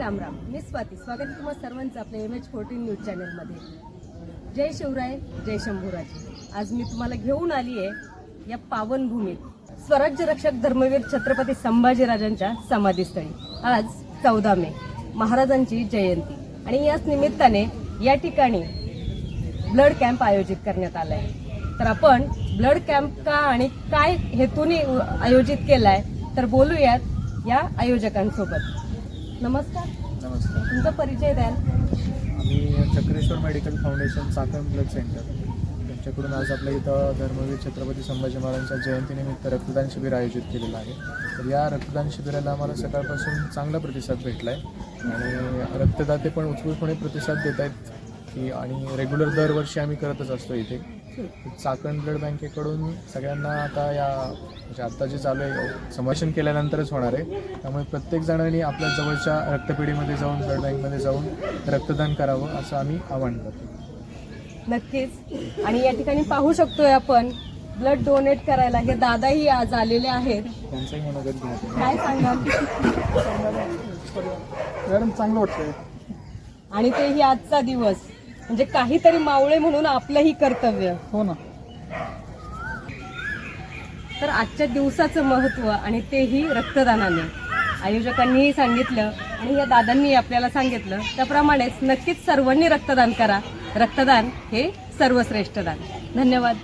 राम राम. मी स्वाती. स्वागत आहे तुम्हाला सर्वांचं आपल्या एम एच फोर्टीन न्यूज चॅनलमध्ये जय शिवराय जय शंभूराज. आज मी तुम्हाला घेऊन आली आहे या पावनभूमीत. स्वराज्य रक्षक धर्मवीर छत्रपती संभाजीराजांच्या समाधीस्थळी. आज चौदा मे. महाराजांची जयंती. आणि याच निमित्ताने या ठिकाणी ब्लड कॅम्प आयोजित करण्यात आलाय तर आपण ब्लड कॅम्प का आणि काय हेतूने आयोजित केलाय तर बोलूयात या आयोजकांसोबत. नमस्कार. नमस्कार. तुमचा परिचय द्याल. आम्ही Chakreshwar medical foundation Chakan blood centre. त्यांच्याकडून आज आपल्या इथं धर्मवीर छत्रपती संभाजी महाराजांच्या जयंतीनिमित्त रक्तदान शिबिर आयोजित केलेलं आहे. तर या रक्तदान शिबिराला आम्हाला सकाळपासून चांगला प्रतिसाद भेटला आहे आणि रक्तदाते पण उत्स्फूर्तपणे प्रतिसाद देत आहेत की आणि रेग्युलर दरवर्षी आम्ही करतच असतो इथे. चाकण ब्लड बँकेकडून सगळ्यांना आता या म्हणजे आता जे चालू आहे संभाषण केल्यानंतरच होणार आहे. त्यामुळे प्रत्येक जणांनी आपल्या जवळच्या रक्तपेढीमध्ये जाऊन ब्लड बँकमध्ये जाऊन रक्तदान करावं असं आम्ही आवाहन करतो. नक्कीच. आणि या ठिकाणी पाहू शकतोय आपण ब्लड डोनेट करायला हे दादाही आज आलेले आहेत. त्यांचंही मनोगत घेण्यात काय सांगाल? मॅडम चांगलं वाटतंय. आणि तेही आजचा दिवस. म्हणजे काहीतरी मावळे म्हणून आपलंही कर्तव्य. हो ना. तर आजच्या दिवसाचं महत्त्व आणि तेही रक्तदानाने. आयोजकांनीही सांगितलं आणि या दादांनी आपल्याला सांगितलं. त्याप्रमाणेच नक्कीच सर्वांनी रक्तदान करा. रक्तदान हे सर्वश्रेष्ठ दान. धन्यवाद.